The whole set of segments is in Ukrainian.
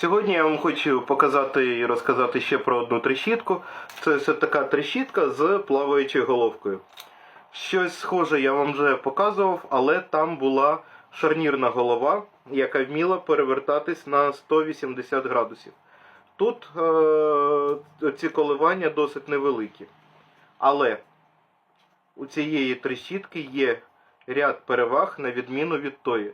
Сьогодні я вам хочу показати і розказати ще про одну трещітку. Це ось така трещітка з плаваючою головкою. Щось схоже я вам вже показував, але там була шарнірна голова, яка вміла перевертатись на 180 градусів. Тут е- ці коливання досить невеликі. Але у цієї трещітки є ряд переваг на відміну від тої.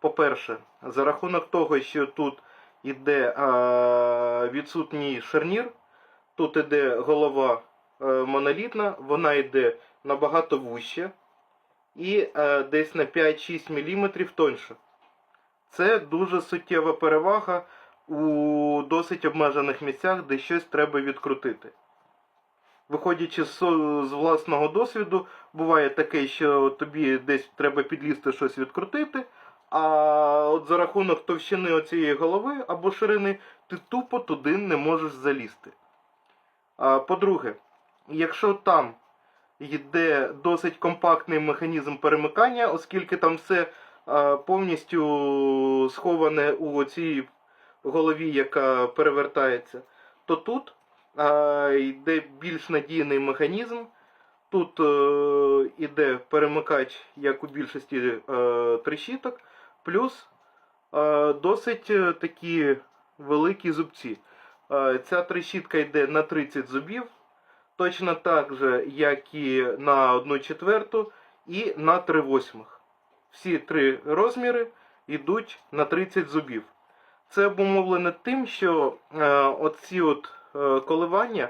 По-перше, за рахунок того, що тут іде е, відсутній шарнір, тут іде голова е, монолітна, вона йде набагато вужче і е, десь на 5-6 мм тоньше. Це дуже суттєва перевага у досить обмежених місцях, де щось треба відкрутити. Виходячи з власного досвіду, буває таке, що тобі десь треба підлізти щось відкрутити, а от за рахунок товщини оцієї голови або ширини ти тупо туди не можеш залізти. По-друге, якщо там йде досить компактний механізм перемикання, оскільки там все повністю сховане у цій голові, яка перевертається, то тут йде більш надійний механізм. Тут е, іде перемикач, як у більшості е, трещіток, плюс е, досить е, такі великі зубці. Е, ця трещітка йде на 30 зубів, точно так же, як і на 1 четверту і на 3 восьмих. Всі три розміри йдуть на 30 зубів. Це обумовлено тим, що е, оці от е, коливання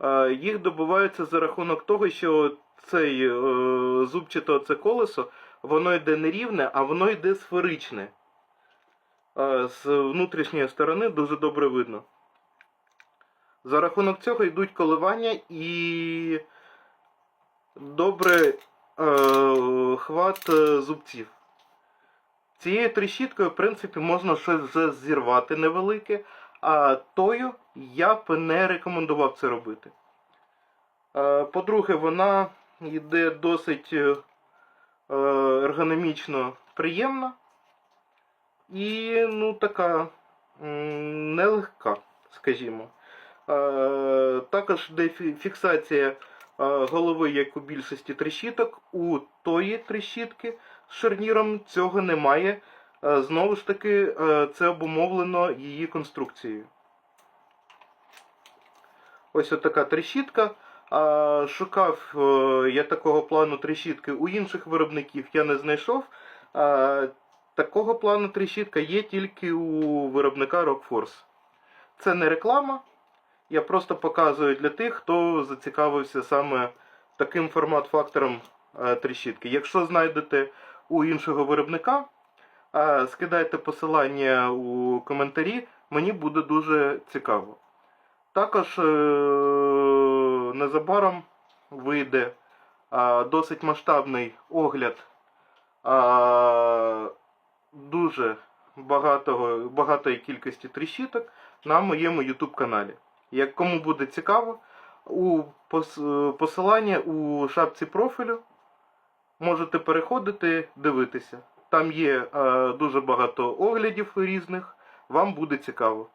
е, їх добуваються за рахунок того, що цей е, зубчате оце колесо, воно йде не рівне, а воно йде сферичне. Е, з внутрішньої сторони дуже добре видно. За рахунок цього йдуть коливання і добре е, хват е, зубців. Цією трещіткою, в принципі, можна щось вже зірвати невелике, а тою я б не рекомендував це робити. Е, По-друге, вона йде досить ергономічно приємна і ну, така нелегка, скажімо. Е, Також де фіксація е, голови, як у більшості трещіток, у тої трещітки з шарніром цього немає. Е, Знову ж таки, е, це обумовлено її конструкцією. Ось така трещітка. А, Шукав е, я такого плану трещітки у інших виробників, я не знайшов. А, Такого плану трещітка є тільки у виробника Rockforce. Це не реклама. Я просто показую для тих, хто зацікавився саме таким формат-фактором е, трещітки. Якщо знайдете у іншого виробника, е, скидайте посилання у коментарі, мені буде дуже цікаво. Також незабаром вийде досить масштабний огляд дуже багатого, багатої кількості трещіток на моєму YouTube каналі. Як кому буде цікаво, у пос- посилання у шапці профілю можете переходити, дивитися. Там є е, дуже багато оглядів різних, вам буде цікаво.